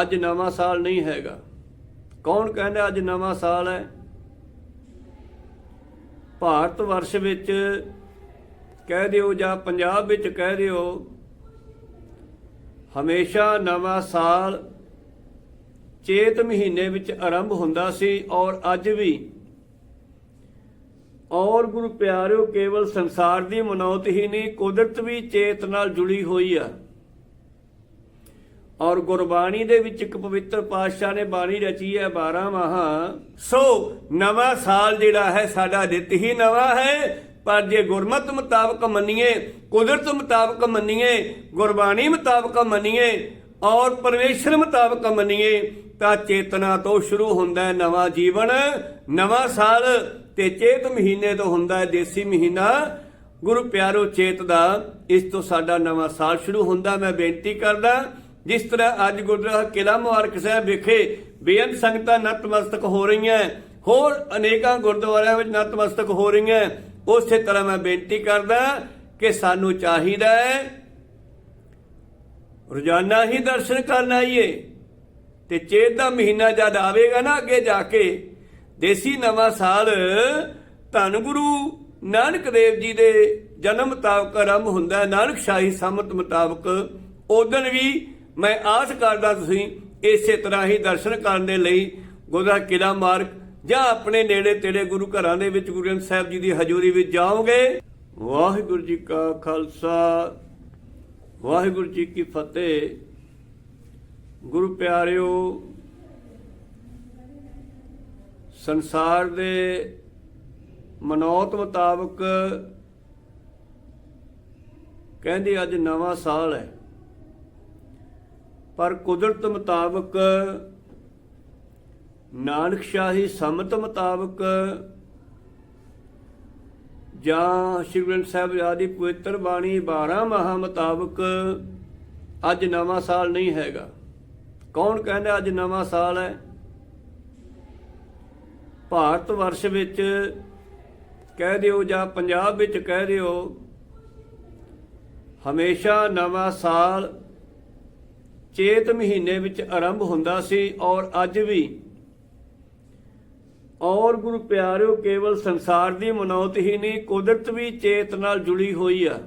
ਅੱਜ ਨਵਾਂ ਸਾਲ ਨਹੀਂ ਹੈਗਾ। ਕੌਣ ਕਹਿੰਦਾ ਅੱਜ ਨਵਾਂ ਸਾਲ ਹੈ? ਭਾਰਤ ਵਰਸ਼ ਵਿੱਚ ਕਹਿ ਦਿਓ ਜਾਂ ਪੰਜਾਬ ਵਿੱਚ ਕਹਿ ਦਿਓ, ਹਮੇਸ਼ਾ ਨਵਾਂ ਸਾਲ ਚੇਤ ਮਹੀਨੇ ਵਿੱਚ ਆਰੰਭ ਹੁੰਦਾ ਸੀ ਔਰ ਅੱਜ ਵੀ। ਔਰ ਗੁਰੂ ਪਿਆਰਿਓ, ਕੇਵਲ ਸੰਸਾਰ ਦੀ ਮਨੌਤ ਹੀ ਨਹੀਂ, ਕੁਦਰਤ ਵੀ ਚੇਤ ਨਾਲ ਜੁੜੀ ਹੋਈ ਆ। ਔਰ ਗੁਰਬਾਣੀ ਦੇ ਵਿੱਚ ਇੱਕ ਪਵਿੱਤਰ ਪਾਤਸ਼ਾਹ ਨੇ ਬਾਣੀ ਰਚੀ ਹੈ 12 ਮਹਾ। ਸੋ ਨਵਾਂ ਸਾਲ ਜਿਹੜਾ ਹੈ ਸਾਡਾ ਨਿਤ ਹੀ ਨਵਾਂ ਹੈ। ਪਰ ਜੇ ਗੁਰਮਤ ਮੁਤਾਬਕ ਮੰਨੀਏ, ਕੁਦਰਤ ਮੁਤਾਬਕ ਮੰਨੀਏ, ਗੁਰਬਾਣੀ ਮੁਤਾਬਕ ਮੰਨੀਏ ਔਰ ਪਰਮੇਸ਼ਰ ਮੁਤਾਬਕ ਮੰਨੀਏ, ਤਾਂ ਚੇਤਨਾ ਤੋਂ ਸ਼ੁਰੂ ਹੁੰਦਾ ਹੈ ਨਵਾਂ ਜੀਵਨ, ਨਵਾਂ ਸਾਲ ਤੇ ਚੇਤ ਮਹੀਨੇ ਤੋਂ ਹੁੰਦਾ ਹੈ ਦੇਸੀ ਮਹੀਨਾ। ਗੁਰੂ ਪਿਆਰੋ, ਚੇਤ ਦਾ ਇਸ ਤੋਂ ਸਾਡਾ ਨਵਾਂ ਸਾਲ ਸ਼ੁਰੂ ਹੁੰਦਾ। ਮੈਂ ਬੇਨਤੀ ਕਰਦਾ ਜਿਸ ਤਰ੍ਹਾਂ ਅੱਜ ਗੁਰਦੁਆਰਾ ਕਿਲਾ ਮੁਬਾਰਕ ਸਾਹਿਬ ਵਿਖੇ ਬੇਅੰਤ ਸੰਗਤਾਂ ਨਤਮਸਤਕ ਹੋ ਰਹੀਆਂ ਹੋਰ ਅਨੇਕਾਂ ਗੁਰਦੁਆਰਿਆਂ ਵਿੱਚ ਨਤਮਸਤਕ ਹੋ ਰਹੀਆਂ ਉਸੇ ਤਰ੍ਹਾਂ ਮੈਂ ਬੇਨਤੀ ਕਰਦਾ ਕਿ ਸਾਨੂੰ ਚਾਹੀਦਾ ਹੈ ਰੋਜ਼ਾਨਾ ਹੀ ਦਰਸ਼ਨ ਕਰਨ ਆਈਏ ਤੇ ਚੇਤ ਦਾ ਮਹੀਨਾ ਜਦ ਆਵੇਗਾ ਨਾ ਅੱਗੇ ਜਾ ਕੇ, ਦੇਸੀ ਨਵਾਂ ਸਾਲ ਧੰਨ ਗੁਰੂ ਨਾਨਕ ਦੇਵ ਜੀ ਦੇ ਜਨਮ ਮੁਤਾਬਕ ਆਰੰਭ ਹੁੰਦਾ ਨਾਨਕ ਸ਼ਾਹੀ ਸੰਮਤ ਮੁਤਾਬਕ। ਉਦੋਂ ਵੀ ਮੈਂ ਆਸ ਕਰਦਾ ਤੁਸੀਂ ਇਸੇ ਤਰ੍ਹਾਂ ਹੀ ਦਰਸ਼ਨ ਕਰਨ ਦੇ ਲਈ ਗੁਰਦਾ ਕਿਲਾ ਮਾਰਗ ਜਾਂ ਆਪਣੇ ਨੇੜੇ ਤੇੜੇ ਗੁਰੂ ਘਰਾਂ ਦੇ ਵਿੱਚ ਗੁਰੂ ਗ੍ਰੰਥ ਸਾਹਿਬ ਜੀ ਦੀ ਹਜ਼ੂਰੀ ਵਿੱਚ ਜਾਓਗੇ। ਵਾਹਿਗੁਰੂ ਜੀ ਕਾ ਖਾਲਸਾ, ਵਾਹਿਗੁਰੂ ਜੀ ਕੀ ਫਤਿਹ। ਗੁਰੂ ਪਿਆਰਿਓ, ਸੰਸਾਰ ਦੇ ਮਨੌਤ ਮੁਤਾਬਕ ਕਹਿੰਦੇ ਅੱਜ ਨਵਾਂ ਸਾਲ ਹੈ। ਪਰ ਕੁਦਰਤ ਮੁਤਾਬਕ, ਨਾਨਕ ਸ਼ਾਹੀ ਸੰਮਤ ਮੁਤਾਬਕ ਜਾਂ ਸ਼੍ਰੀ ਗ੍ਰੰਥ ਸਾਹਿਬ ਆਦੀ ਪਵਿੱਤਰ ਬਾਣੀ 12 ਮਹਾ ਮੁਤਾਬਕ ਅੱਜ ਨਵਾਂ ਸਾਲ ਨਹੀਂ ਹੈਗਾ। ਕੌਣ ਕਹਿੰਦਾ ਅੱਜ ਨਵਾਂ ਸਾਲ ਹੈ? ਭਾਰਤ ਵਰਸ਼ ਵਿੱਚ ਕਹਿ ਦਿਓ ਜਾਂ ਪੰਜਾਬ ਵਿੱਚ ਕਹਿ ਦਿਓ, ਹਮੇਸ਼ਾ ਨਵਾਂ ਸਾਲ ਚੇਤ ਮਹੀਨੇ ਵਿੱਚ ਆਰੰਭ ਹੁੰਦਾ ਸੀ ਔਰ ਅੱਜ ਵੀ। ਔਰ ਗੁਰੂ ਪਿਆਰਿਓ, ਕੇਵਲ ਸੰਸਾਰ ਦੀ ਮਨੌਤ ਹੀ ਨਹੀਂ, ਕੁਦਰਤ ਵੀ ਚੇਤ ਨਾਲ ਜੁੜੀ ਹੋਈ ਆ।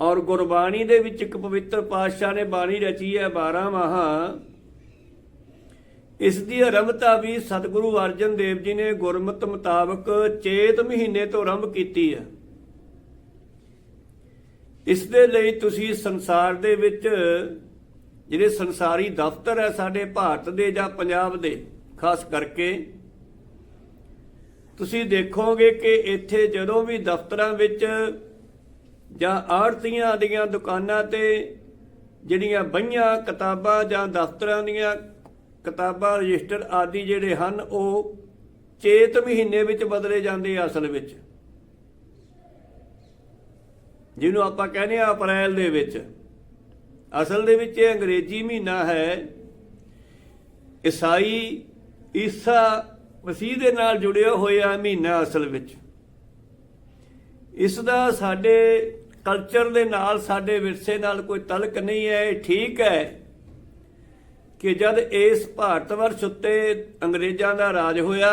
ਔਰ ਗੁਰਬਾਣੀ ਦੇ ਵਿੱਚ ਇੱਕ ਪਵਿੱਤਰ ਪਾਤਸ਼ਾਹ ਨੇ ਬਾਣੀ ਰਚੀ ਹੈ 12 ਮਹਾ। ਇਸ ਦੀ ਆਰੰਭਤਾ ਵੀ ਸਤਿਗੁਰੂ ਅਰਜਨ ਦੇਵ ਜੀ ਨੇ ਗੁਰਮਤਿ ਮੁਤਾਬਕ ਚੇਤ ਮਹੀਨੇ ਤੋਂ ਆਰੰਭ ਕੀਤੀ ਹੈ ਇਸ ਦੇ ਲਈ ਤੁਸੀਂ ਸੰਸਾਰ ਦੇ ਵਿੱਚ ਜਿਹੜੇ ਸੰਸਾਰੀ ਦਫ਼ਤਰ ਹੈ ਸਾਡੇ ਭਾਰਤ ਦੇ ਜਾਂ ਪੰਜਾਬ ਦੇ, ਖਾਸ ਕਰਕੇ, ਤੁਸੀਂ ਦੇਖੋਗੇ ਕਿ ਇੱਥੇ ਜਦੋਂ ਵੀ ਦਫ਼ਤਰਾਂ ਵਿੱਚ ਜਾਂ ਆੜਤੀਆਂ ਦੀਆਂ ਦੁਕਾਨਾਂ ਤੇ ਜਿਹੜੀਆਂ ਬਈਆਂ ਕਿਤਾਬਾਂ ਜਾਂ ਦਫ਼ਤਰਾਂ ਦੀਆਂ ਕਿਤਾਬਾਂ ਰਜਿਸਟਰ ਆਦਿ ਜਿਹੜੇ ਹਨ, ਉਹ ਚੇਤ ਮਹੀਨੇ ਵਿੱਚ ਬਦਲੇ ਜਾਂਦੇ ਆ ਅਸਲ ਵਿੱਚ। ਜਿਹਨੂੰ ਆਪਾਂ ਕਹਿੰਦੇ ਆ ਅਪ੍ਰੈਲ ਦੇ ਵਿੱਚ। ਅਸਲ ਦੇ ਵਿੱਚ ਇਹ ਅੰਗਰੇਜ਼ੀ ਮਹੀਨਾ ਹੈ। ਈਸਾਈ ਈਸਾ ਮਸੀਹ ਦੇ ਨਾਲ ਜੁੜਿਆ ਹੋਇਆ ਮਹੀਨਾ ਅਸਲ ਵਿੱਚ। ਇਸ ਦਾ ਸਾਡੇ ਕਲਚਰ ਦੇ ਨਾਲ, ਸਾਡੇ ਵਿਰਸੇ ਨਾਲ ਕੋਈ ਤਲਕ ਨਹੀਂ ਹੈ। ਇਹ ਠੀਕ ਹੈ ਕਿ ਜਦ ਇਸ ਭਾਰਤ ਵਰਸ਼ ਉੱਤੇ ਅੰਗਰੇਜ਼ਾਂ ਦਾ ਰਾਜ ਹੋਇਆ,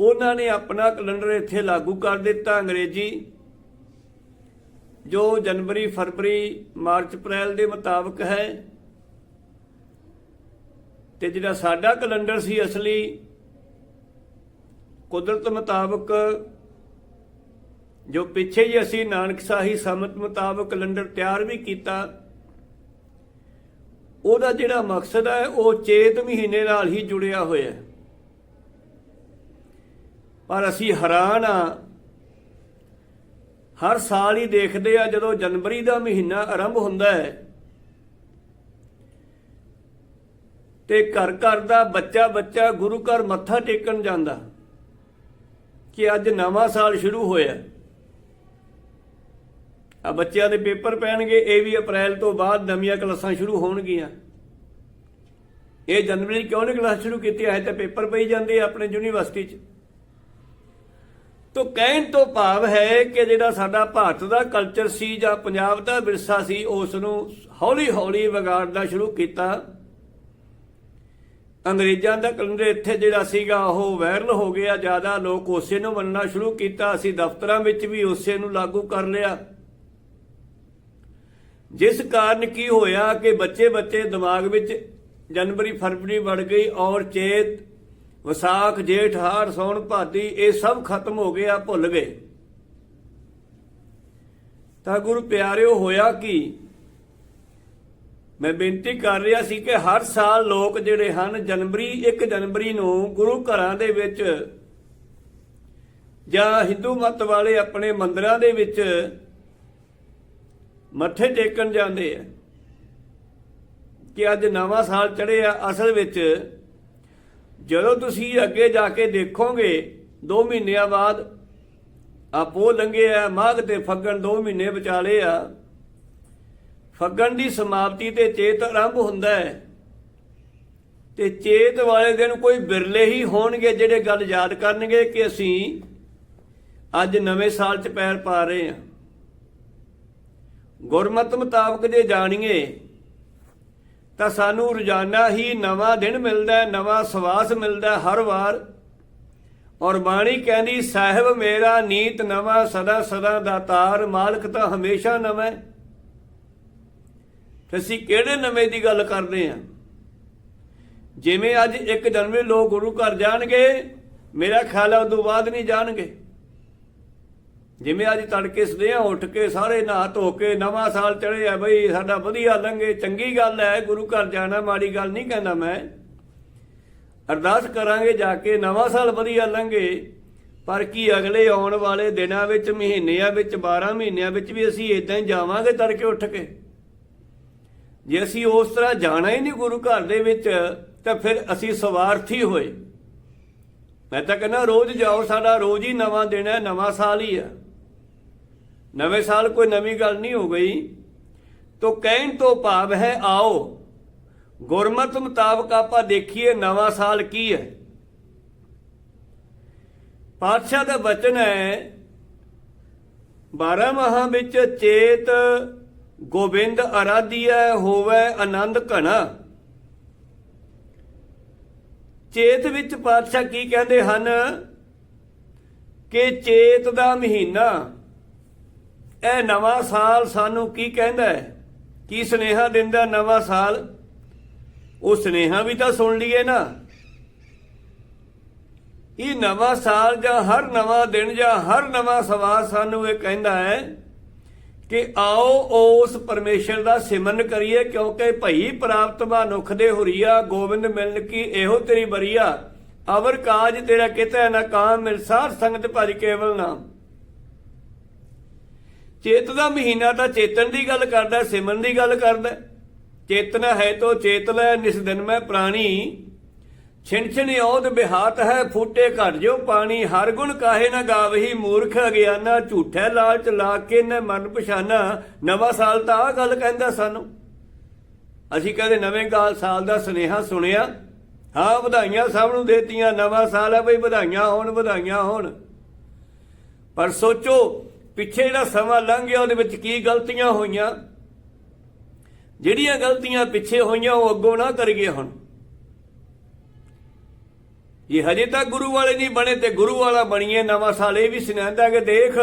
ਉਹਨਾਂ ਨੇ ਆਪਣਾ ਕੈਲੰਡਰ ਇੱਥੇ ਲਾਗੂ ਕਰ ਦਿੱਤਾ ਅੰਗਰੇਜ਼ੀ। ਜੋ ਜਨਵਰੀ, ਫਰਵਰੀ, ਮਾਰਚ, ਅਪ੍ਰੈਲ ਦੇ ਮੁਤਾਬਕ ਹੈ ਤੇ ਜਿਹੜਾ ਸਾਡਾ ਕੈਲੰਡਰ ਸੀ ਅਸਲੀ, ਕੁਦਰਤ ਮੁਤਾਬਕ ਜੋ ਪਿੱਛੇ ਜੀ ਅਸੀਂ ਨਾਨਕ ਸਾਹੀ ਸਮਤ ਮੁਤਾਬਕ ਕੈਲੰਡਰ ਤਿਆਰ ਵੀ ਕੀਤਾ, ਉਹਦਾ ਜਿਹੜਾ ਮਕਸਦ ਹੈ, ਉਹ ਚੇਤ ਮਹੀਨੇ ਨਾਲ ਹੀ ਜੁੜਿਆ ਹੋਇਆ ਪਰ ਅਸੀਂ ਹੈਰਾਨ ਆ ਹਰ ਸਾਲ ਹੀ ਦੇਖਦੇ ਆ ਜਦੋਂ ਜਨਵਰੀ ਦਾ ਮਹੀਨਾ ਆਰੰਭ ਹੁੰਦਾ ਹੈ। ਤੇ ਘਰ ਘਰ ਦਾ ਬੱਚਾ ਬੱਚਾ ਗੁਰੂ ਘਰ ਮੱਥਾ ਟੇਕਣ ਜਾਂਦਾ ਕਿ ਅੱਜ ਨਵਾਂ ਸਾਲ ਸ਼ੁਰੂ ਹੋਇਆ। ਆ ਬੱਚਿਆਂ ਦੇ ਪੇਪਰ ਪੈਣਗੇ, ਇਹ ਵੀ ਅਪ੍ਰੈਲ ਤੋਂ ਬਾਅਦ ਨਵੀਆਂ ਕਲਾਸਾਂ ਸ਼ੁਰੂ ਹੋਣਗੀਆਂ। ਇਹ ਜਨਵਰੀ ਕਿਉਂ ਨਹੀਂ ਕਲਾਸ ਸ਼ੁਰੂ ਕੀਤੀ? ਹੈ ਤਾਂ ਪੇਪਰ ਪਈ ਜਾਂਦੇ ਆ ਆਪਣੇ ਯੂਨੀਵਰਸਿਟੀ 'ਚ। ਤੋ ਕਹਿਣ ਤੋਂ ਭਾਵ ਹੈ ਕਿ ਜਿਹੜਾ ਸਾਡਾ ਭਾਰਤ ਦਾ ਕਲਚਰ ਸੀ ਜਾਂ ਪੰਜਾਬ ਦਾ ਵਿਰਸਾ ਸੀ ਉਸ ਨੂੰ ਹੌਲੀ ਹੌਲੀ ਵਿਗਾੜਨਾ ਸ਼ੁਰੂ ਕੀਤਾ। ਅੰਗਰੇਜ਼ਾਂ ਦਾ ਕੈਲੰਡਰ ਇੱਥੇ ਜਿਹੜਾ ਸੀਗਾ, ਉਹ ਵਾਇਰਲ ਹੋ ਗਿਆ। ਜ਼ਿਆਦਾ ਲੋਕ ਉਸੇ ਨੂੰ ਮੰਨਣਾ ਸ਼ੁਰੂ ਕੀਤਾ। ਅਸੀਂ ਦਫ਼ਤਰਾਂ ਵਿੱਚ ਵੀ ਉਸੇ ਨੂੰ ਲਾਗੂ ਕਰ ਲਿਆ। ਜਿਸ ਕਾਰਨ ਕੀ ਹੋਇਆ ਕਿ ਬੱਚੇ ਬੱਚੇ ਦਿਮਾਗ ਵਿੱਚ ਜਨਵਰੀ ਫਰਵਰੀ ਵੜ ਗਈ ਔਰ ਚੇਤ ਵਿਸਾਖ, ਜੇਠ, ਹਾਰ, ਸੌਣ, ਭਾਦੀ, ਇਹ ਸਭ ਖਤਮ ਹੋ ਗਿਆ ਭੁੱਲ ਗਏ। ਤਾਂ ਗੁਰੂ ਪਿਆਰਿਓ, ਹੋਇਆ ਕੀ? ਮੈਂ ਬੇਨਤੀ ਕਰ ਰਿਹਾ ਸੀ ਕਿ ਹਰ ਸਾਲ ਲੋਕ ਜਿਹੜੇ ਹਨ, ਜਨਵਰੀ 1 ਜਨਵਰੀ ਨੂੰ ਗੁਰੂ ਘਰਾਂ ਦੇ ਵਿੱਚ ਜਾਂ ਹਿੰਦੂ ਮਤ ਵਾਲੇ ਆਪਣੇ ਮੰਦਿਰਾਂ ਦੇ ਵਿੱਚ ਮੱਥੇ ਟੇਕਣ ਜਾਂਦੇ ਆ ਕਿ ਅੱਜ ਨਵਾਂ ਸਾਲ ਚੜ੍ਹਿਆ, ਅਸਲ ਵਿੱਚ ਜਦੋਂ ਤੁਸੀਂ ਅੱਗੇ ਜਾ ਕੇ ਦੇਖੋਗੇ 2 ਮਹੀਨਿਆਂ ਬਾਅਦ ਆਪੋ ਲੰਘੇ ਆ, ਮਾਘ ਤੇ ਫੱਗਣ 2 ਮਹੀਨੇ ਵਿਚਾਲੇ ਆ। ਫੱਗਣ ਦੀ ਸਮਾਪਤੀ ਤੇ ਚੇਤ ਆਰੰਭ ਹੁੰਦਾ ਹੈ। ਤੇ ਚੇਤ ਵਾਲੇ ਦਿਨ ਕੋਈ ਬਿਰਲੇ ਹੀ ਹੋਣਗੇ ਜਿਹੜੇ ਗੱਲ ਯਾਦ ਕਰਨਗੇ ਕਿ ਅਸੀਂ ਅੱਜ ਨਵੇਂ ਸਾਲ 'ਚ ਪੈਰ ਪਾ ਰਹੇ ਹਾਂ। ਗੁਰਮਤ ਮੁਤਾਬਕ ਜੇ ਜਾਣੀਏ ਤਾਂ ਸਾਨੂੰ ਰੋਜ਼ਾਨਾ ਹੀ ਨਵਾਂ ਦਿਨ ਮਿਲਦਾ ਹੈ, ਨਵਾਂ ਸਵਾਸ ਮਿਲਦਾ ਹਰ ਵਾਰ। ਔਰ ਬਾਣੀ ਕਹਿੰਦੀ, ਸਾਹਿਬ ਮੇਰਾ ਨੀਤ ਨਵਾਂ, ਸਦਾ ਸਦਾ ਦਾਤਾਰ ਮਾਲਕ ਤਾਂ ਹਮੇਸ਼ਾ ਨਵਾਂ ਹੈ। ਅਸੀਂ ਕਿਹੜੇ ਨਵੇਂ ਦੀ ਗੱਲ ਕਰਦੇ ਹਾਂ? ਜਿਵੇਂ ਅੱਜ ਇੱਕ ਜਨਮੇ ਲੋਕ ਗੁਰੂ ਘਰ ਜਾਣਗੇ, ਮੇਰਾ ਖਿਆਲ ਹੈ ਉਦੋਂ ਬਾਅਦ ਨਹੀਂ ਜਾਣਗੇ। ਜਿਵੇਂ ਅੱਜ ਤੜਕੇ ਸਦਿਆਂ ਉੱਠ ਕੇ ਸਾਰੇ ਨਹਾ ਧੋ ਕੇ ਨਵਾਂ ਸਾਲ ਚੜੇ ਆ ਬਈ, ਸਾਡਾ ਵਧੀਆ ਲੰਘੇ, ਚੰਗੀ ਗੱਲ ਹੈ, ਗੁਰੂ ਘਰ ਜਾਣਾ, ਮਾੜੀ ਗੱਲ ਨਹੀਂ ਕਹਿੰਦਾ ਮੈਂ। ਅਰਦਾਸ ਕਰਾਂਗੇ ਜਾ ਕੇ ਨਵਾਂ ਸਾਲ ਵਧੀਆ ਲੰਘੇ, ਪਰ ਕੀ ਅਗਲੇ ਆਉਣ ਵਾਲੇ ਦਿਨਾਂ ਵਿੱਚ, ਮਹੀਨਿਆਂ ਵਿੱਚ 12 ਮਹੀਨਿਆਂ ਵਿੱਚ ਵੀ ਅਸੀਂ ਇਦਾਂ ਹੀ ਜਾਵਾਂਗੇ ਤੜਕੇ ਉੱਠ ਕੇ? ਜੇ ਅਸੀਂ ਉਸ ਤਰ੍ਹਾਂ ਜਾਣਾ ਹੀ ਨਹੀਂ ਗੁਰੂ ਘਰ ਦੇ ਵਿੱਚ, ਤਾਂ ਫਿਰ ਅਸੀਂ ਸਵਾਰਥੀ ਹੋਏ। ਮੈਂ ਤਾਂ ਕਹਿੰਦਾ, ਰੋਜ਼ ਜਾਓ, ਸਾਡਾ ਰੋਜ਼ ਹੀ ਨਵਾਂ ਦਿਨ ਹੈ, ਨਵਾਂ ਸਾਲ ਹੀ ਹੈ। ਨਵੇਂ ਸਾਲ ਕੋਈ ਨਵੀਂ ਗੱਲ ਨਹੀਂ ਹੋ ਗਈ। ਤੋ ਕਹਿਣ ਤੋਂ ਭਾਵ ਹੈ, ਆਓ, ਗੁਰਮਤ ਮੁਤਾਬਕ ਆਪਾਂ ਦੇਖੀਏ ਨਵਾਂ ਸਾਲ ਕੀ ਹੈ। ਪਾਤਸ਼ਾਹ ਦਾ ਵਚਨ ਹੈ 12 ਮਹਾਂ ਵਿੱਚ ਚੇਤ ਗੋਬਿੰਦ ਅਰਾਧਿਆ ਹੋਵੇ ਆਨੰਦ ਘਣਾ। ਚੇਤ ਵਿੱਚ ਪਾਤਸ਼ਾਹ ਕੀ ਕਹਿੰਦੇ ਹਨ? ਕਿ ਚੇਤ ਦਾ ਮਹੀਨਾ ਇਹ ਨਵਾਂ ਸਾਲ ਸਾਨੂੰ ਕੀ ਕਹਿੰਦਾ ਹੈ? ਕੀ ਸੁਨੇਹਾ ਦਿੰਦਾ ਨਵਾਂ ਸਾਲ? ਉਹ ਸੁਨੇਹਾ ਵੀ ਤਾਂ ਸੁਣ ਲਈਏ ਨਾ। ਇਹ ਨਵਾਂ ਸਾਲ ਜਾਂ ਹਰ ਨਵਾਂ ਦਿਨ ਜਾਂ ਹਰ ਨਵਾਂ ਸਵਾਲ ਸਾਨੂੰ ਇਹ ਕਹਿੰਦਾ ਹੈ ਕਿ ਆਓ ਉਸ ਪਰਮੇਸ਼ਰ ਦਾ ਸਿਮਰਨ ਕਰੀਏ, ਕਿਉਂਕਿ ਭਈ ਪ੍ਰਾਪਤ ਮਨੁੱਖ ਦੇ ਹੁਰੀਆ, ਗੋਬਿੰਦ ਮਿਲਨ ਕੀ ਇਹੋ ਤੇਰੀ ਬਰੀਆ। ਅਵਰ ਕਾਜ ਤੇਰਾ ਕਿਤੇ ਨਾ ਕਾਮ ਮਿਲ ਸਾਰ ਸੰਗਤ ਭਜ ਕੇਵਲ ਨਾਮ। ਚੇਤ ਦਾ ਮਹੀਨਾ ਤਾਂ ਚੇਤਨ ਦੀ ਗੱਲ ਕਰਦਾ, ਸਿਮਰਨ ਦੀ ਗੱਲ ਕਰਦਾ। ਚੇਤਨ ਹੈ ਤੋ ਚੇਤ ਲੈ, ਨਿਸ ਦਿਨ ਮੈਂ ਪ੍ਰਾਣੀ। ਛਿਣ ਛਿਣ ਔਦ ਬਿਹਾਤ ਹੈ, ਫੂਟੇ ਘਟ ਜੋ ਪਾਣੀ। ਹਰ ਗੁਣ ਕਾਹੇ ਨਾ ਗਾਵਹੀ, ਮੂਰਖ ਅਗਿਆਨਾ, ਝੂਠੇ ਲਾਲਚ ਲਾ ਕੇ ਨ ਮਨ ਪਛਾਨਾ। ਨਵਾਂ ਸਾਲ ਤਾਂ ਆ ਗੱਲ ਕਹਿੰਦਾ ਸਾਨੂੰ। ਅਸੀਂ ਕਹਿੰਦੇ ਨਵੇਂ ਗਾਲ ਸਾਲ ਦਾ ਸੁਨੇਹਾ ਸੁਣਿਆ। ਹਾਂ, ਵਧਾਈਆਂ ਸਭ ਨੂੰ ਦੇਤੀਆਂ। ਨਵਾਂ ਸਾਲ ਹੈ ਬਈ, ਵਧਾਈਆਂ ਹੋਣ ਵਧਾਈਆਂ ਹੋਣ। ਪਰ ਸੋਚੋ ਪਿੱਛੇ ਜਿਹੜਾ ਸਮਾਂ ਲੰਘ ਗਿਆ, ਉਹਦੇ ਵਿੱਚ ਕੀ ਗਲਤੀਆਂ ਹੋਈਆਂ? ਜਿਹੜੀਆਂ ਗਲਤੀਆਂ ਪਿੱਛੇ ਹੋਈਆਂ, ਉਹ ਅੱਗੋਂ ਨਾ ਕਰੀਏ ਹੁਣ। ਇਹ ਹਜੇ ਤੱਕ ਗੁਰੂ ਵਾਲੇ ਨਹੀਂ ਬਣੇ ਤੇ ਗੁਰੂ ਵਾਲਾ ਬਣੀਏ, ਨਵਾਂ ਸਾਲ ਇਹ ਵੀ ਸੁਣਾਉਂਦਾ ਕਿ ਦੇਖ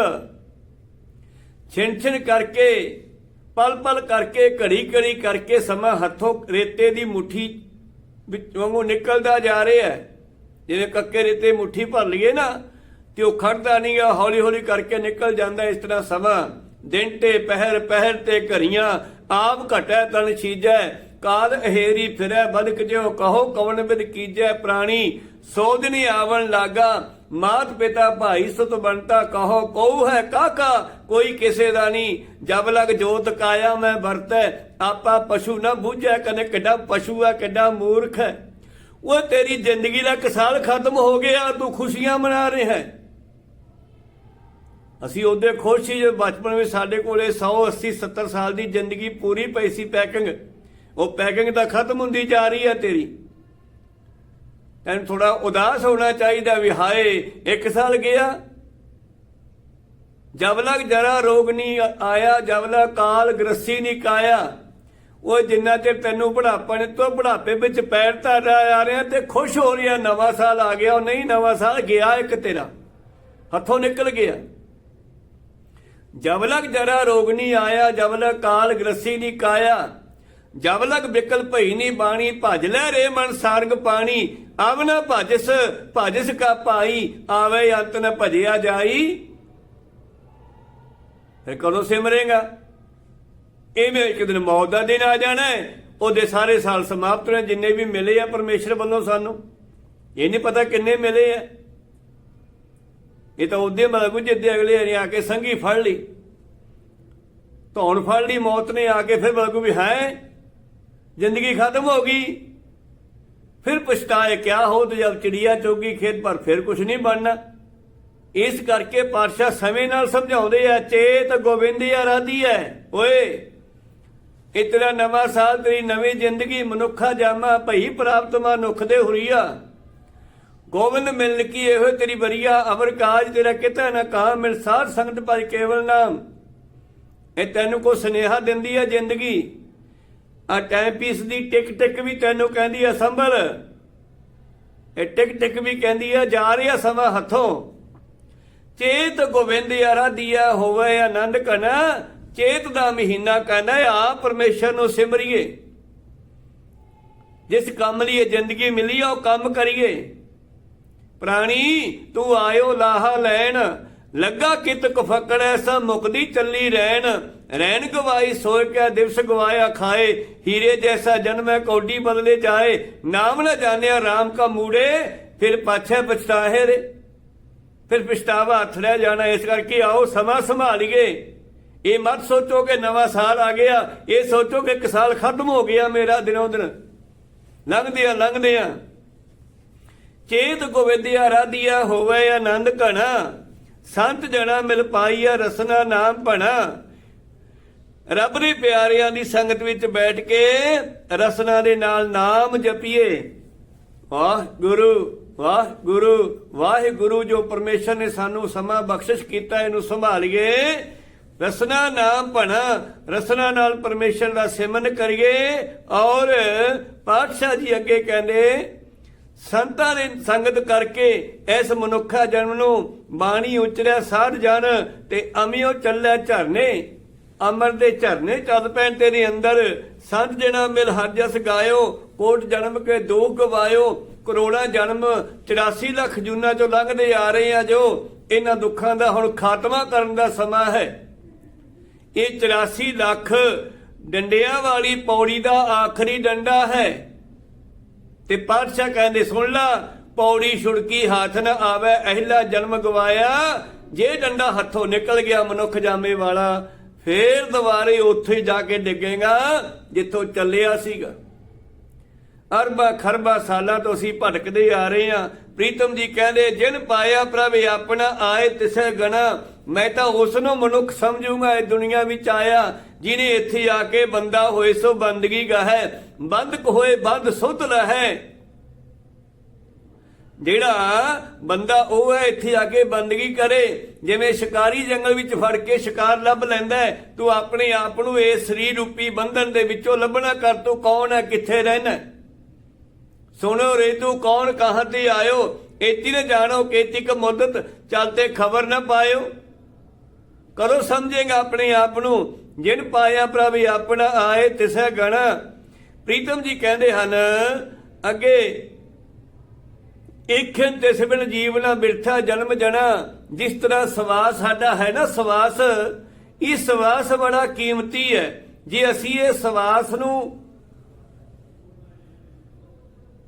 ਛਿਣ ਛਿਣ ਕਰਕੇ ਪਲ ਪਲ ਕਰਕੇ ਘੜੀ ਘੜੀ ਕਰਕੇ ਸਮਾਂ ਹੱਥੋਂ ਰੇਤੇ ਦੀ ਮੁਠੀ ਵਿੱਚ ਵਾਂਗੂ ਨਿਕਲਦਾ ਜਾ ਰਿਹਾ ਜਿਵੇਂ ਕੱਕੇ ਰੇਤੇ ਮੁਠੀ ਭਰ ਲਈਏ ਨਾ ਤੇ ਉਹ ਖੜਦਾ ਨਹੀਂ ਆ ਹੌਲੀ ਹੌਲੀ ਕਰਕੇ ਨਿਕਲ ਜਾਂਦਾ ਇਸ ਤਰ੍ਹਾਂ ਸਮਾਂ। ਦਿਨ ਤੇ ਪਹਿਰ ਪਹਿਰ ਤੇ ਘਰੀਆਂ ਆਪ ਘਟੈ, ਤਨ ਛੀਜੈ, ਕਾਲ ਅਹੇਰੀ ਫਿਰੈ, ਬਦਕ ਜਿਉ ਕਹੋ ਕਵਨ ਬਿਦ ਕੀਜੈ ਪ੍ਰਾਣੀ। ਸੋਧ ਨੀ ਆਵਣ ਲਾਗਾ, ਮਾਤ ਪਿਤਾ ਭਾਈ ਸੁਤ ਬਣਤਾ ਕਹੋ ਕਉ ਹੈ ਕਾਕਾ, ਕੋਈ ਕਿਸੇ ਦਾ ਨਹੀਂ ਜਬ ਲਗ ਜੋਤ ਕਾਇਆ ਮੈਂ ਵਰਤੈ, ਆਪਾ ਪਸ਼ੂ ਨਾ ਬੂਝੈ, ਕਨੇ ਕਿੱਡਾ ਪਸ਼ੂ ਹੈ, ਕਿੱਡਾ ਮੂਰਖ ਹੈ। ਉਹ ਤੇਰੀ ਜ਼ਿੰਦਗੀ ਦਾ ਕਸਾਲ ਖਤਮ ਹੋ ਗਿਆ, ਤੂੰ ਖੁਸ਼ੀਆਂ ਮਨਾ ਰਿਹਾ ਹੈ। ਅਸੀਂ ਉਹਦੇ ਖੁਸ਼ ਸੀ ਜੋ ਬਚਪਨ ਵਿੱਚ ਸਾਡੇ ਕੋਲੇ 100 80 70 ਸਾਲ ਦੀ ਜ਼ਿੰਦਗੀ ਪੂਰੀ ਪਈ ਸੀ ਪੈਕਿੰਗ। ਉਹ ਪੈਕਿੰਗ ਤਾਂ ਖਤਮ ਹੁੰਦੀ ਜਾ ਰਹੀ ਹੈ ਤੇਰੀ। ਤੈਨੂੰ ਥੋੜਾ ਉਦਾਸ ਹੋਣਾ ਚਾਹੀਦਾ ਵੀ ਹਾਏ, ਇੱਕ ਸਾਲ ਗਿਆ। ਜਬ ਲਗ ਜਰਾ ਰੋਗ ਨਹੀਂ ਆਇਆ, ਜਬ ਲਗ ਕਾਲ ਗ੍ਰਸੀ ਨਹੀਂ ਕਾਇਆ, ਉਹ ਜਿੰਨਾ ਚਿਰ ਤੈਨੂੰ ਬੁਢਾਪਾ ਨੇ ਤੋਂ ਬੁਢਾਪੇ ਵਿੱਚ ਪੈਰ ਧਰ ਆ ਰਿਹਾ ਤੇ ਖੁਸ਼ ਹੋ ਰਿਹਾ, ਨਵਾਂ ਸਾਲ ਆ ਗਿਆ, ਉਹ ਨਹੀਂ ਨਵਾਂ ਸਾਲ ਗਿਆ ਇੱਕ ਤੇਰਾ। ਹੱਥੋਂ ਨਿਕਲ ਗਿਆ। ਜਬ ਲਗ ਜਰਾ ਰੋਗ ਨਹੀਂ ਆਇਆ, ਜਬ ਲਗ ਕਾਲ ਗ੍ਰਸੀ ਨਹੀਂ ਕਾਇਆ, ਜਬ ਲਗ ਬਿਕਲ ਭਈ ਨਹੀਂ ਬਾਣੀ, ਭਜ ਲੈ ਰੇ ਮਨ ਸਾਰਗ ਪਾਣੀ, ਆਵ ਨਾ ਭਜਸ ਭਜਸ ਕਾ ਪਾਈ, ਆਵੇ ਅੰਤ ਨ ਭਜਿਆ ਜਾਈ। ਫਿਰ ਕਦੋਂ ਸਿਮਰੇਗਾ? ਇਵੇਂ ਇੱਕ ਦਿਨ ਮੌਤ ਦਾ ਦਿਨ ਆ ਜਾਣਾ ਹੈ, ਉਹਦੇ ਸਾਰੇ ਸਾਲ ਸਮਾਪਤ ਨੇ, ਜਿੰਨੇ ਵੀ ਮਿਲੇ ਆ ਪਰਮੇਸ਼ਰ ਵੱਲੋਂ ਸਾਨੂੰ। ਇਹ ਨਹੀਂ ਪਤਾ ਕਿੰਨੇ ਮਿਲੇ ਆ। ਇਹ ਤਾਂ ਉਹਦੇ ਮਤਲਬ ਜਿੱਦੇ ਅਗਲੇ ਨੇ ਆ ਕੇ ਸੰਗੀ ਫੜ ਲਈ। ਧੌਣ ਫੜ ਲਈ, ਮੌਤ ਨੇ ਆ ਕੇ ਫਿਰ ਮਤਲਬ ਵੀ ਹੈ, ਜ਼ਿੰਦਗੀ ਖਤਮ ਹੋ ਗਈ। ਫਿਰ ਪਛਤਾਏ ਕਿਆ ਹੋ, ਤੇ ਜਦ ਚਿੜੀਆ ਚੋਗੀ ਖੇਤ ਪਰ ਫਿਰ ਕੁਝ ਨਹੀਂ ਬਣਨਾ। ਇਸ ਕਰਕੇ ਪਾਤਸ਼ਾਹ ਸਮੇਂ ਨਾਲ ਸਮਝਾਉਂਦੇ ਆ, ਚੇਤ ਗੋਬਿੰਦੀ ਆਰਾਧੀ ਹੈ ਓਏ, ਇਹ ਤੇਰਾ ਨਵਾਂ ਸਾਲ, ਤੇਰੀ ਨਵੀਂ ਜ਼ਿੰਦਗੀ, ਮਨੁੱਖਾ ਜਾਮਾ ਭਈ ਪ੍ਰਾਪਤ ਮਨੁੱਖ ਦੇ ਹੁਰੀਆ। ਗੋਬਿੰਦ ਮਿਲਨ ਕੀ ਇਹੋ ਤੇਰੀ ਬਰੀਆ ਅਵਰ ਕਾਜ ਤੇਰਾ ਕਿਤਾ ਨਾ ਕਾ ਮਿਲ ਸਾਧ ਸੰਗਤ ਪਰ ਕੇਵਲ ਨਾਮ। ਇਹ ਤੈਨੂੰ ਕੋ ਸੁਨੇਹਾ ਦਿੰਦੀ ਹੈ ਜ਼ਿੰਦਗੀ। ਆ ਟਾਈਮ ਪੀਸ ਦੀ ਟਿਕ ਟਿਕ ਵੀ ਤੈਨੂੰ ਕਹਿੰਦੀ ਆ ਸੰਭਲ। ਇਹ ਟਿਕ ਟਿਕ ਵੀ ਕਹਿੰਦੀ ਆ, ਜਾ ਰਿਹਾ ਸਮਾਂ ਹੱਥੋਂ। ਚੇਤ ਗੋਬਿੰਦ ਯਾਰਾ ਦੀਆ ਹੋਵੇ ਆਨੰਦ ਕਨਾ ਚੇਤ ਦਾ ਮਹੀਨਾ ਕਹਿੰਦਾ ਆ ਪਰਮੇਸ਼ਰ ਨੂੰ ਸਿਮਰੀਏ। ਜਿਸ ਕੰਮ ਲਈ ਇਹ ਜ਼ਿੰਦਗੀ ਮਿਲੀ ਆ, ਉਹ ਕੰਮ ਕਰੀਏ। ਪ੍ਰਾਣੀ, ਤੂੰ ਆਇਓ ਲਾਹਾ ਲੈਣ। ਲੱਗਾ ਕਿਤ ਕਫਕੜ ਐਸਾ ਮੁਕਦੀ ਚੱਲੀ ਰਹਿਣ ਰਹਿਣ ਗਵਾਈ, ਸੋਇ ਕਿਆ ਦਿਵਸ ਗਵਾਇਆ ਖਾਏ। ਹੀਰੇ ਜੈਸਾ ਜਨਮੈ ਕੌਡੀ ਬਦਲੇ ਜਾਏ। ਨਾਮ ਨਾ ਜਾਣਿਆ RAM ਕਾ ਮੂੜੇ, ਫਿਰ ਪਾਛੇ ਪਛਤਾਹੇ ਰੇ। ਫਿਰ ਪਛਤਾਵਾ ਹੱਥ ਰਹਿ ਜਾਣਾ, ਇਸ ਕਰਕੇ ਆਓ ਸਮਾਂ ਸੰਭਾਲੀਏ। ਇਹ ਮਤ ਸੋਚੋ ਕਿ ਨਵਾਂ ਸਾਲ ਆ ਗਿਆ, ਇਹ ਸੋਚੋ ਕਿ ਇੱਕ ਸਾਲ ਖਤਮ ਹੋ ਗਿਆ ਮੇਰਾ ਦਿਨੋਂ ਦਿਨ। ਲੰਘਦੇ ਆ ਲੰਘਦੇ ਆ ਚੇਤ ਗੋਵਿੰਦਿਆ ਰਾਧਿਆ ਹੋਵੇ ਆਨੰਦ ਘਣਾ, ਸੰਤ ਜਣਾ ਮਿਲ ਪਾਈਆ ਰਸਨਾ ਨਾਮ ਭਣਾ। ਰੱਬ ਦੇ ਪਿਆਰਿਆਂ ਦੀ ਸੰਗਤ ਵਿੱਚ ਬੈਠ ਕੇ ਰਸਨਾ ਦੇ ਨਾਲ ਨਾਮ ਜਪੀਏ। ਵਾਹ ਗੁਰੂ ਵਾਹ ਗੁਰੂ ਵਾਹਿਗੁਰੂ ਜੋ ਪਰਮੇਸ਼ਰ ਨੇ ਸਾਨੂੰ ਸਮਾਂ ਬਖਸ਼ਿਸ਼ ਕੀਤਾ, ਇਹਨੂੰ ਸੰਭਾਲੀਏ। ਰਸਨਾ ਨਾਮ ਭਣਾ, ਰਸਨਾ ਨਾਲ ਪਰਮੇਸ਼ਰ ਦਾ ਸਿਮਰਨ ਕਰੀਏ। ਔਰ ਪਾਤਸ਼ਾਹ ਜੀ ਅੱਗੇ ਕਹਿੰਦੇ ਸੰਤਾਂ ਨੇ ਸੰਗਤ ਕਰਕੇ ਇਸ ਮਨੁੱਖਾ ਜਨਮ ਨੂੰ ਬਾਣੀ ਉਚਰਿਆ ਸਾਧ ਜਨ ਤੇ ਅਮਿਓ ਚੱਲੇ ਝਰਨੇ, ਅਮਰ ਦੇ ਝਰਨੇ ਚੱਲ ਪੈਣ ਤੇਰੇ ਅੰਦਰ। ਸੰਤ ਜਣਾ ਮਿਲ ਹਰ ਜਸ ਗਾਇਓ, ਕੋਟ ਜਨਮ ਕੇ ਦੁੱਖ ਗਵਾਇਓ ਕਰੋੜਾਂ ਜਨਮ 84 ਲੱਖ ਜੂਨਾ ਚੋਂ ਲੰਘਦੇ ਆ ਰਹੇ ਆ ਜੋ। ਇਹਨਾਂ ਦੁੱਖਾਂ ਦਾ ਹੁਣ ਖਾਤਮਾ ਕਰਨ ਦਾ ਸਮਾਂ ਹੈ। ਇਹ 84 ਲੱਖ ਡੰਡਿਆਂ ਵਾਲੀ ਪੌੜੀ ਦਾ ਆਖਰੀ ਡੰਡਾ ਹੈ। ਤੇ ਪਾਤਸ਼ਾਹ ਕਹਿੰਦੇ, ਸੁਣ ਲਾ, ਪੌੜੀ ਛੁੜਕੀ ਹੱਥ ਨ ਆਵੇ, ਅਹਿਲਾ ਜਨਮ ਗਵਾਇਆ। ਜੇ ਡੰਡਾ ਹੱਥੋਂ ਨਿਕਲ ਗਿਆ ਮਨੁੱਖ ਜਾਮੇ ਵਾਲਾ, ਫੇਰ ਦੁਬਾਰੇ ਉੱਥੇ ਜਾ ਕੇ ਡਿੱਗੇਗਾ, ਜਿੱਥੋਂ ਚੱਲਿਆ ਸੀਗਾ। ਅਰਬਾਂ ਖਰਬਾਂ ਸਾਲਾਂ ਤੋਂ ਅਸੀਂ ਭਟਕਦੇ ਆ ਰਹੇ ਹਾਂ। ਪ੍ਰੀਤਮ ਜੀ ਕਹਿੰਦੇ, ਜਿਨ ਪਾਇਆ ਪ੍ਰਭ ਆਪਣਾ ਆਏ ਤਿਸੈ ਗਣਾ। ਮੈਂ ਤਾਂ ਉਸ ਨੂੰ ਮਨੁੱਖ ਸਮਝੂਗਾ, ਇਹ ਦੁਨੀਆ ਵਿੱਚ ਆਇਆ। ਜਿਨੇ ਇੱਥੇ ਆ ਕੇ ਬੰਦਾ ਹੋਏ ਸੋ ਬੰਦਗੀ ਗਾਹੈ, ਬੰਦ ਹੋਏ ਬੰਦ ਸੁਤ ਲਹੈ। ਜਿਹੜਾ ਬੰਦਾ ਉਹ ਹੈ ਇੱਥੇ ਆ ਕੇ ਬੰਦਗੀ ਕਰੇ, ਜਿਵੇਂ ਸ਼ਿਕਾਰੀ ਜੰਗਲ ਵਿੱਚ ਫੜ ਕੇ ਸ਼ਿਕਾਰ ਲੱਭ ਲੈਂਦਾ ਤੂੰ ਆਪਣੇ ਆਪ ਨੂੰ ਇਸ ਸਰੀਰ ਰੂਪੀ ਬੰਧਨ ਦੇ ਵਿੱਚੋਂ ਲੱਭਣਾ ਕਰ, ਤੂੰ ਕੌਣ ਹੈ, ਕਿੱਥੇ ਰਹਿਣਾ ਸੁਣੋ ਰੇ, ਤੂੰ ਕੌਣ, ਕਹਾਂ ਤੇ ਆਇਓ? ਇਤੀ ਨ ਜਾਣੋ ਕੇਤਿਕ ਮੁੱਦਤ ਚਲਤੇ ਖਬਰ ਨਾ ਪਾਇਓ। ਕਦੋਂ ਸਮਝੇਗਾ ਆਪਣੇ ਆਪ ਨੂੰ। ਜਿਨ ਪਾਇਆ ਪ੍ਰਭ ਆਪਣਾ ਆਏ ਤਿਸੈ ਗਣਾ। ਪ੍ਰੀਤਮ ਜੀ ਕਹਿੰਦੇ ਹਨ, ਅੱਗੇ ਇਖਨ ਤਿਸ ਬਿਨ ਜੀਵਨਾ ਬਿਰਥਾ ਜਨਮ ਜਣਾ। ਜਿਸ ਤਰ੍ਹਾਂ ਸਵਾਸ ਸਾਡਾ ਹੈ ਨਾ ਸਵਾਸ, ਇਹ ਸਵਾਸ ਬੜਾ ਕੀਮਤੀ ਹੈ। ਜੇ ਅਸੀਂ ਇਹ ਸਵਾਸ ਨੂੰ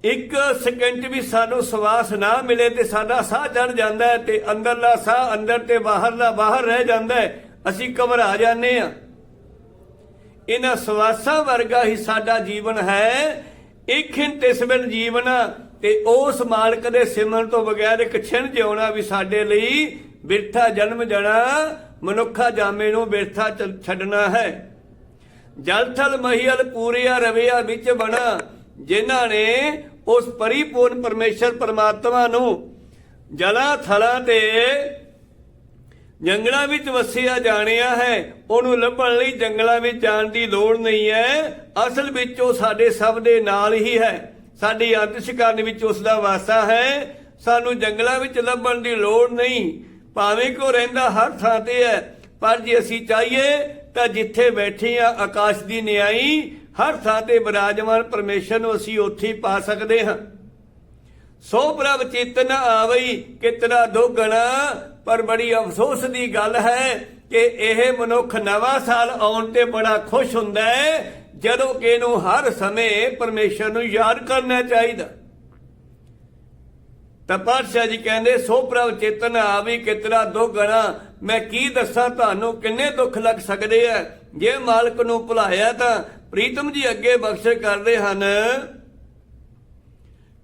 ਇੱਕ ਸਕਿੰਟ ਵੀ ਸਾਨੂੰ ਸਵਾਸ ਨਾ ਮਿਲੇ ਤੇ ਸਾਡਾ ਸਾਹ ਚੜ ਜਾਂਦਾ ਹੈ ਤੇ ਅੰਦਰਲਾ ਸਾਹ ਅੰਦਰ ਤੇ ਬਾਹਰਲਾ ਬਾਹਰ ਰਹਿ ਜਾਂਦਾ ਹੈ, ਅਸੀਂ ਘਬਰਾ ਜਾਂਦੇ ਆ ਇਹਨਾਂ ਸਵਾਸਾਂ ਵਰਗਾ ਹੀ ਸਾਡਾ ਜੀਵਨ ਹੈ। ਇਖਿੰ ਤਿਸਬਨ ਜੀਵਨ ਤੇ ਉਸ ਮਾਲਕ ਦੇ ਸਿਮਰਨ ਤੋਂ ਬਗੈਰ ਇੱਕ ਛਿਣ ਜਿਉਣਾ ਵੀ ਸਾਡੇ ਲਈ ਬਿਰਥਾ ਜਨਮ ਜਣਾ, ਮਨੁੱਖਾ ਜਾਮੇ ਨੂੰ ਬਿਰਥਾ ਛੱਡਣਾ ਹੈ। ਜਲ ਥਲ ਮਹੀਲ ਪੂਰਿਆ ਰਵਿਆ ਵਿੱਚ ਬਣਾ, ਜਿਨ੍ਹਾਂ ਨੇ ਉਸ ਪਰਿਪੂਰਨ ਪਰਮੇਸ਼ਰ ਪਰਮਾਤਮਾ ਨੂੰ ਜਲਾ ਥਲਾਂ ਤੇ ਜੰਗਲਾਂ ਵਿੱਚ ਵਸਿਆ ਜਾਣਿਆ ਹੈ, ਉਹਨੂੰ ਲੱਭਣ ਲਈ ਜੰਗਲਾਂ ਵਿੱਚ ਜਾਣ ਦੀ ਲੋੜ ਨਹੀਂ ਹੈ। ਅਸਲ ਵਿੱਚ ਉਹ ਸਾਡੇ ਸਭ ਦੇ ਨਾਲ ਹੀ ਹੈ। ਸਾਡੀ ਅੰਤਸ਼ਕਰਨ ਵਿੱਚ ਉਸ ਦਾ ਵਾਸਾ ਹੈ। ਸਾਨੂੰ ਜੰਗਲਾਂ ਵਿੱਚ ਲੱਭਣ ਦੀ ਲੋੜ ਨਹੀਂ। ਭਾਵੇਂ ਕਿ ਰਹਿੰਦਾ ਹਰ ਥਾਂ ਤੇ ਹੈ, ਪਰ ਜੇ ਅਸੀਂ ਚਾਹੀਏ, ਤਾਂ ਜਿੱਥੇ ਬੈਠੇ ਆ ਆਕਾਸ਼ ਦੀ ਨਿਆਈ, ਹਰ ਥਾਂ ਤੇ ਬਿਰਾਜਮਾਨ ਪਰਮੇਸ਼ਰ ਨੂੰ ਅਸੀਂ ਉੱਥੇ ਪਾ ਸਕਦੇ ਹਾਂ। ਸੋ ਪ੍ਰਭ ਚੇਤਨ ਆਵਈ, ਕਿਤਨਾ ਦੁਗਣਾ ਪਰ ਬੜੀ ਅਫਸੋਸ ਦੀ ਗੱਲ ਹੈ ਕਿ ਇਹ ਮਨੁੱਖ ਨਵਾਂ ਸਾਲ ਆਉਣ ਤੇ ਬੜਾ ਖੁਸ਼ ਹੁੰਦਾ ਹੈ, ਜਦੋਂ ਕਿ ਇਹਨੂੰ ਹਰ ਸਮੇਂ ਪਰਮੇਸ਼ਰ ਨੂੰ ਯਾਦ ਕਰਨਾ ਚਾਹੀਦਾ। ਤਾਂ ਪਾਤਸ਼ਾਹ ਜੀ ਕਹਿੰਦੇ, ਸੋ ਪ੍ਰਭ ਚੇਤਨ ਆਵੀ ਕਿਤਨਾ ਦੁਗਣਾ ਮੈਂ ਕੀ ਦੱਸਾਂ ਤੁਹਾਨੂੰ ਕਿੰਨੇ ਦੁੱਖ ਲੱਗ ਸਕਦੇ ਆ? ਜੇ ਮਾਲਕ ਨੂੰ ਭੁਲਾਇਆ ਤਾਂ ਪ੍ਰੀਤਮ ਜੀ ਅੱਗੇ ਬਖਸ਼ ਕਰਦੇ ਹਨ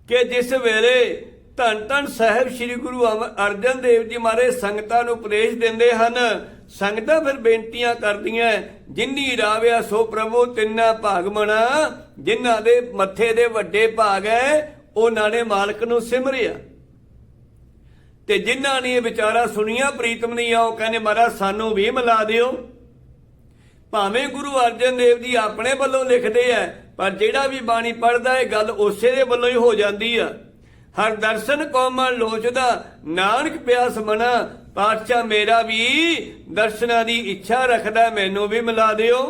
ਕਿ ਜਿਸ ਵੇਲੇ ਧੰਨ ਧੰਨ ਸਾਹਿਬ ਸ੍ਰੀ ਗੁਰੂ ਅਮ- ਅਰਜਨ ਦੇਵ ਜੀ ਮਾਰੇ ਸੰਗਤਾਂ ਨੂੰ ਉਪਦੇਸ਼ ਦਿੰਦੇ ਹਨ। ਸੰਗਤਾਂ ਫਿਰ ਬੇਨਤੀਆਂ ਕਰਦੀਆਂ, ਜਿੰਨੀ ਰਾਵਿਆ ਸੋ ਪ੍ਰਭੂ ਤਿੰਨਾ ਭਾਗਮਣਾ ਜਿਨ੍ਹਾਂ ਦੇ ਮੱਥੇ ਦੇ ਵੱਡੇ ਭਾਗ ਹੈ ਉਹਨਾਂ ਨੇ ਮਾਲਕ ਨੂੰ ਸਿਮਰਿਆ। ਤੇ ਜਿਨ੍ਹਾਂ ਨੇ ਇਹ ਵਿਚਾਰਾ ਸੁਣੀਆਂ, ਪ੍ਰੀਤਮ ਨਹੀਂ ਆ ਉਹ ਕਹਿੰਦੇ, ਮਹਾਰਾਜ, ਸਾਨੂੰ ਵੀ ਮਿਲਾ ਦਿਓ। ਭਾਵੇਂ ਗੁਰੂ ਅਰਜਨ ਦੇਵ ਜੀ ਆਪਣੇ ਵੱਲੋਂ ਲਿਖਦੇ ਆ ਪਰ ਜਿਹੜਾ ਵੀ ਬਾਣੀ ਪੜਦਾ ਹੈ ਗੱਲ ਉਸੇ ਦੇ ਵੱਲੋਂ ਹੀ ਹੋ ਜਾਂਦੀ ਆ। ਹਰ ਦਰਸ਼ਨ ਕੋਮਲ ਲੋਚਦਾ। ਨਾਨਕ ਪਿਆਸ ਮਨਾ, ਪਾਤਸ਼ਾਹ ਮੇਰਾ ਵੀ ਦਰਸ਼ਨਾਂ ਦੀ ਇੱਛਾ ਰੱਖਦਾ, ਮੈਨੂੰ ਵੀ ਮਿਲਾ ਦਿਓ।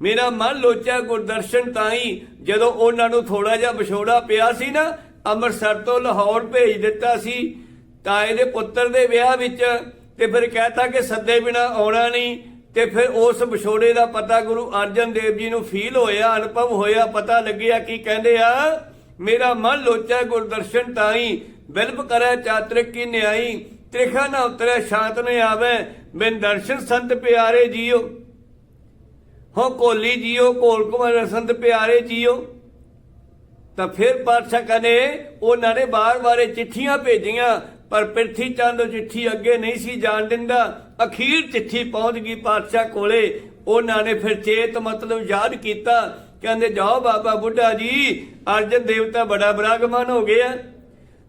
ਮੇਰਾ ਮਨ ਲੋਚਿਆ ਗੁਰਦਰਸ਼ਨ ਤਾਈ, ਜਦੋਂ ਉਹਨਾਂ ਨੂੰ ਥੋੜਾ ਜਿਹਾ ਵਿਛੋੜਾ ਪਿਆ ਸੀ ਨਾ, ਅੰਮ੍ਰਿਤਸਰ ਤੋਂ ਲਾਹੌਰ ਭੇਜ ਦਿੱਤਾ ਸੀ। ਤਾਏ ਦੇ ਪੁੱਤਰ ਦੇ ਵਿਆਹ ਵਿੱਚ ਤੇ ਫਿਰ ਕਹਿਤਾ ਕਿ ਸੱਦੇ ਬਿਨਾ ਆਉਣਾ ਨਹੀਂ, ਤੇ ਫਿਰ ਉਸ ਵਿਛੋੜੇ ਦਾ ਪਤਾ ਗੁਰੂ ਅਰਜਨ ਦੇਵ ਜੀ ਨੂੰ ਫੀਲ ਹੋਇਆ, ਅਨੁਭਵ ਹੋਇਆ, ਪਤਾ ਲੱਗਿਆ, ਕੀ ਕਹਿੰਦੇ ਆ? ਮੇਰਾ ਮਨ ਲੋਚੈ ਗੁਰਦਰਸ਼ਨ ਤਾਈ, ਬਿਲਪ ਕਰੈ ਚਾਤਰਿਕ ਕੀ ਨਿਆਈ, ਤ੍ਰਿਖਾ ਨਾ ਉਤਰੈ ਸ਼ਾਂਤ ਨੇ ਆਵੇ, ਬਿਨ ਦਰਸ਼ਨ ਸੰਤ ਪਿਆਰੇ ਜੀਓ। ਹੋ ਕੋਲੀ ਜੀਓ, ਕੋਲ ਕੁਮਾਰ ਸੰਤ ਪਿਆਰੇ ਜੀਓ। ਤਾਂ ਫਿਰ ਪਾਤਸ਼ਾਹ ਕਹਿੰਦੇ ਉਹਨਾਂ ਨੇ ਬਾਰ-ਬਾਰੇ ਚਿੱਠੀਆਂ ਭੇਜੀਆਂ, ਪਰ ਪ੍ਰਿਥੀ ਚੰਦ ਚਿੱਠੀ ਅੱਗੇ ਨਹੀਂ ਸੀ ਜਾਣ ਦਿੰਦਾ। ਅਖੀਰ ਚਿੱਠੀ ਪਹੁੰਚ ਗਈ ਪਾਤਸ਼ਾਹ ਕੋਲੇ। ਉਹਨਾਂ ਨੇ ਫਿਰ ਚੇਤ ਮਤਲਬ ਯਾਦ ਕੀਤਾ। ਕਹਿੰਦੇ, ਜਾਓ ਬਾਬਾ ਬੁੱਢਾ ਜੀ ਅਰਜਨ ਦੇਵਤਾ ਬੜਾ ਬਰਾਗਮਨ ਹੋ ਗਿਆ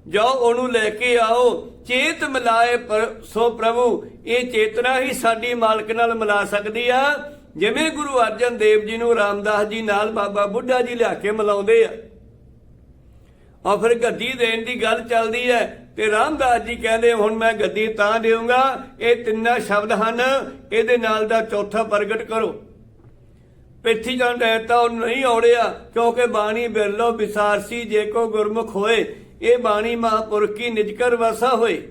ਜਾਓ ਉਹਨੂੰ ਲੈ ਕੇ ਆਓ। ਚੇਤ ਮਿਲਾਏ ਸੋ ਪ੍ਰਭੂ, ਇਹ ਚੇਤਨਾ ਹੀ ਸਾਡੀ ਮਾਲਕ ਨਾਲ ਮਿਲਾ ਸਕਦੀ ਆ। ਜਿਵੇਂ ਗੁਰੂ ਅਰਜਨ ਦੇਵ ਜੀ ਨੂੰ ਰਾਮਦਾਸ ਜੀ ਨਾਲ ਬਾਬਾ ਬੁੱਢਾ ਜੀ ਲਿਆ ਕੇ ਮਿਲਾਉਂਦੇ ਆ। ਔਰ ਫਿਰ ਗੱਦੀ ਦੇਣ ਦੀ ਗੱਲ ਚੱਲਦੀ ਹੈ ਤੇ ਰਾਮਦਾਸ ਜੀ ਕਹਿੰਦੇ, ਹੁਣ ਮੈਂ ਗੱਦੀ ਤਾਂ ਦੇਵਾਂਗਾ ਇਹ ਤਿੰਨਾਂ ਸ਼ਬਦ ਹਨ। ਇਹਦੇ ਨਾਲ ਦਾ ਚੌਥਾ ਪ੍ਰਗਟ ਕਰੋ। ਪਿੱਠੀ ਜਾਂ ਰਹਿਤਾ ਉਹ ਨਹੀਂ ਔੜਿਆ ਕਿਉਂਕਿ ਬਾਣੀ ਬਿਰਲੋ ਵਿਸਾਰਸੀ ਜੇ ਕੋ ਗੁਰਮੁਖ ਹੋਏ, ਇਹ ਬਾਣੀ ਮਹਾਪੁਰਖ ਕੀ ਨਿਜਕਰ ਵਸਾ ਹੋਏ।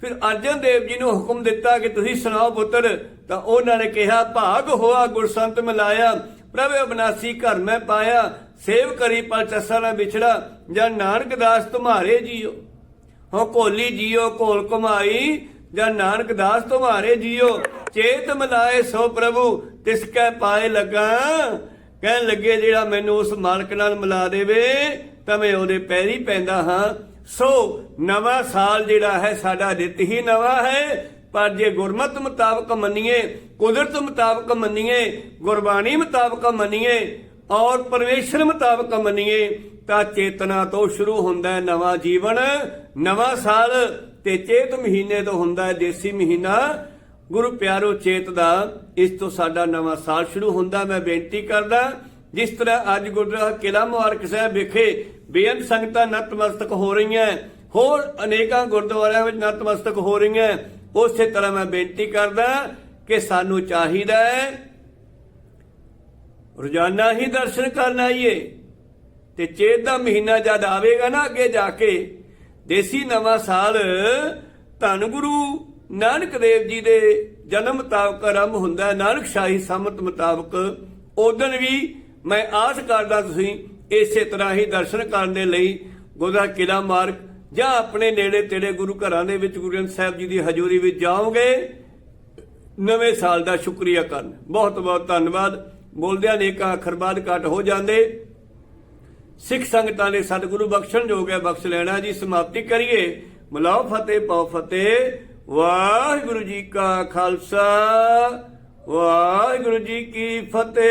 ਫਿਰ ਅਰਜਨ ਦੇਵ ਜੀ ਨੂੰ ਹੁਕਮ ਦਿੱਤਾ ਕਿ ਤੁਸੀਂ ਸੁਣਾਓ ਪੁੱਤਰ, ਤਾਂ ਉਹਨਾਂ ਨੇ ਕਿਹਾ, ਭਾਗ ਹੋਆ, ਗੁਰਸੰਤ ਮਿਲਾਇਆ, ਪ੍ਰਭ ਅਬਨਾਸੀ ਘਰ ਮੈਂ ਪਾਇਆ, ਸੇਵ ਕਰੀ ਪਰ ਚਸਾ ਨਾ ਵਿਛੜਾ, ਜਾਂ ਨਾਨਕ ਦਾਸ ਤੁਮਾਰੇ ਜੀਓ। ਹੋ ਕੋਲੀ ਜੀਓ ਕੋਲ ਕਮਾਈ ਜਾਂ ਨਾਨਕ ਦਾਸ ਤੁਮਾਰੇ ਜੀਓ, ਚੇਤ ਮਿਲਾਏ ਸੋ ਪ੍ਰਭੂ, ਤਿਸ ਕੈ ਪਾਏ ਲਗਾ। ਕਹਿਣ ਲੱਗੇ, ਜਿਹੜਾ ਮੈਨੂੰ ਉਸ ਮਾਲਕ ਨਾਲ ਮਿਲਾ ਦੇਵੇ, ਤਾਂ ਮੈਂ ਉਹਦੇ ਪੈਰੀ ਪੈਂਦਾ ਹਾਂ। ਸੋ ਨਵਾਂ ਸਾਲ ਜਿਹੜਾ ਹੈ, ਸਾਡਾ ਨਿਤ ਹੀ ਨਵਾਂ ਹੈ। ਪਰ ਜੇ ਗੁਰਮਤ ਮੁਤਾਬਕ ਮੰਨੀਏ, ਕੁਦਰਤ ਮੁਤਾਬਕ ਮੰਨੀਏ, ਗੁਰਬਾਣੀ ਮੁਤਾਬਕ ਮੰਨੀਏ ਔਰ ਪਰਮੇਸ਼ਰ ਮੁਤਾਬਕ ਮੰਨੀਏ ਤਾਂ ਚੇਤਨਾ ਤੋਂ ਸ਼ੁਰੂ ਹੁੰਦਾ ਹੈ ਨਵਾਂ ਜੀਵਨ, ਨਵਾਂ ਸਾਲ ਤੇ ਚੇਤ ਮਹੀਨੇ ਤੋਂ ਹੁੰਦਾ ਹੈ ਦੇਸੀ ਮਹੀਨਾ। ਗੁਰੂ ਪਿਆਰੋ ਚੇਤ ਦਾ ਇਸ ਤੋਂ ਸਾਡਾ ਨਵਾਂ ਸਾਲ ਸ਼ੁਰੂ ਹੁੰਦਾ। ਮੈਂ ਬੇਨਤੀ ਕਰਦਾ, ਜਿਸ ਤਰ੍ਹਾਂ ਅੱਜ ਗੁਰਦੁਆਰਾ ਕਿਲਾ ਮੁਬਾਰਕ ਸਾਹਿਬ ਵਿਖੇ ਬੇਅੰਤ ਸੰਗਤਾਂ ਨਤਮਸਤਕ ਹੋ ਰਹੀਆਂ ਹੋਰ ਅਨੇਕਾਂ ਗੁਰਦੁਆਰਿਆਂ ਵਿੱਚ ਨਤਮਸਤਕ ਹੋ ਰਹੀਆਂ ਉਸੇ ਤਰ੍ਹਾਂ ਮੈਂ ਬੇਨਤੀ ਕਰਦਾ ਕਿ ਸਾਨੂੰ ਚਾਹੀਦਾ ਹੈ ਰੋਜ਼ਾਨਾ ਹੀ ਦਰਸ਼ਨ ਕਰਨ ਆਈਏ। ਤੇ ਚੇਤ ਦਾ ਮਹੀਨਾ ਜਦ ਆਵੇਗਾ ਨਾ ਅੱਗੇ ਜਾ ਕੇ, ਦੇਸੀ ਨਵਾਂ ਸਾਲ ਧੰਨ ਗੁਰੂ ਨਾਨਕ ਦੇਵ ਜੀ ਦੇ ਜਨਮ ਮੁਤਾਬਕ ਆਰੰਭ ਹੁੰਦਾ ਹੈ। ਨਾਨਕ ਸ਼ਾਹੀ ਸੰਮਤ ਮੁਤਾਬਕ ਉਦੋਂ ਵੀ ਮੈਂ ਆਸ ਕਰਦਾ ਤੁਸੀਂ ਇਸੇ ਤਰ੍ਹਾਂ ਹੀ ਦਰਸ਼ਨ ਕਰਨ ਦੇ ਲਈ ਗੋਦਾ ਕਿਲਾ ਮਾਰਗ ਜਾਂ ਆਪਣੇ ਨੇੜੇ ਤੇੜੇ ਗੁਰੂ ਘਰਾਂ ਦੇ ਵਿੱਚ ਗੁਰੂ ਗ੍ਰੰਥ ਸਾਹਿਬ ਜੀ ਦੀ ਹਜ਼ੂਰੀ ਵਿੱਚ ਜਾਓਗੇ। ਨਵੇਂ ਸਾਲ ਦਾ ਸ਼ੁਕਰੀਆ ਕਰਨ। ਬਹੁਤ ਬਹੁਤ ਧੰਨਵਾਦ। ਬੋਲਦਿਆਂ ਨੇਕਾਂ ਅੱਖਰ ਬਾਅਦ ਘਟ ਹੋ ਜਾਂਦੇ। ਸਿੱਖ ਸੰਗਤਾਂ ਨੇ ਸਤਿਗੁਰੂ ਬਖਸ਼ਣ ਜੋਗ ਹੈ, ਬਖਸ਼ ਲੈਣਾ ਜੀ, ਸਮਾਪਤੀ ਕਰੀਏ। ਮਲਾਓ ਫਤਿਹ, ਪਾਓ ਫਤਿਹ। ਵਾਹਿਗੁਰੂ ਜੀ ਕਾ ਖਾਲਸਾ, ਵਾਹਿਗੁਰੂ ਜੀ ਕੀ ਫਤਿਹ।